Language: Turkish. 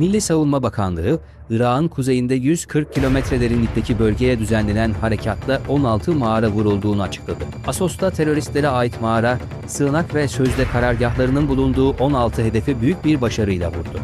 Milli Savunma Bakanlığı, Irak'ın kuzeyinde 140 kilometre derinlikteki bölgeye düzenlenen harekatta 16 mağara vurulduğunu açıkladı. Asos'ta teröristlere ait mağara, sığınak ve sözde karargahlarının bulunduğu 16 hedefi büyük bir başarıyla vurdu.